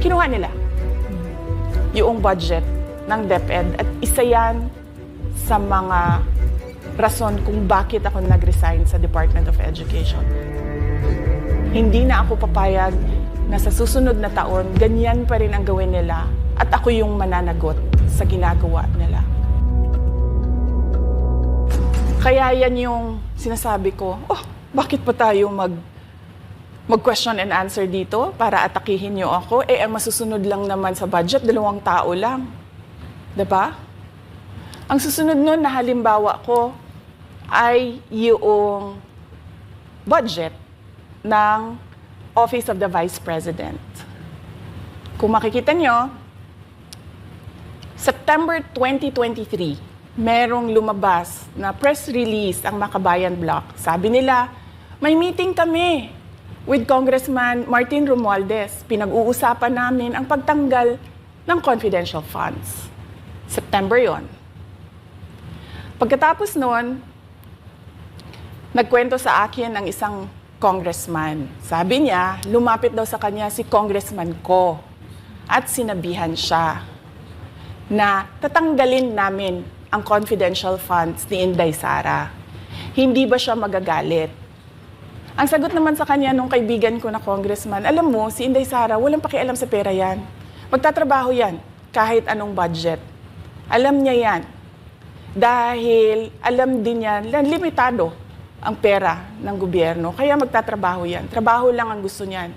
kinuha nila yung budget ng DepEd at isa yan sa mga rason kung bakit ako nag-resign sa Department of Education. Hindi na ako papayag na sa susunod na taon, ganyan pa rin ang gawin nila at ako yung mananagot sa ginagawa nila. Kaya yan yung sinasabi ko, oh, bakit pa tayo mag mag-question and answer dito para atakihin niyo ako? Eh, ang masusunod lang naman sa budget, dalawang tao lang. ba? Ang susunod nun na halimbawa ko ay yung budget ng Office of the Vice President. Kung makikita nyo, September 2023, merong lumabas na press release ang Makabayan Block. Sabi nila, may meeting kami with Congressman Martin Romualdez. Pinag-uusapan namin ang pagtanggal ng confidential funds. September yon. Pagkatapos noon, nagkwento sa akin ang isang congressman. Sabi niya, lumapit daw sa kanya si congressman ko at sinabihan siya na tatanggalin namin ang confidential funds ni Inday Sara. Hindi ba siya magagalit? Ang sagot naman sa kanya nung kaibigan ko na congressman, alam mo, si Inday Sara, walang pakialam sa pera yan. Magtatrabaho yan, kahit anong budget. Alam niya yan. Dahil alam din yan, limitado ang pera ng gobyerno. Kaya magtatrabaho yan. Trabaho lang ang gusto niyan.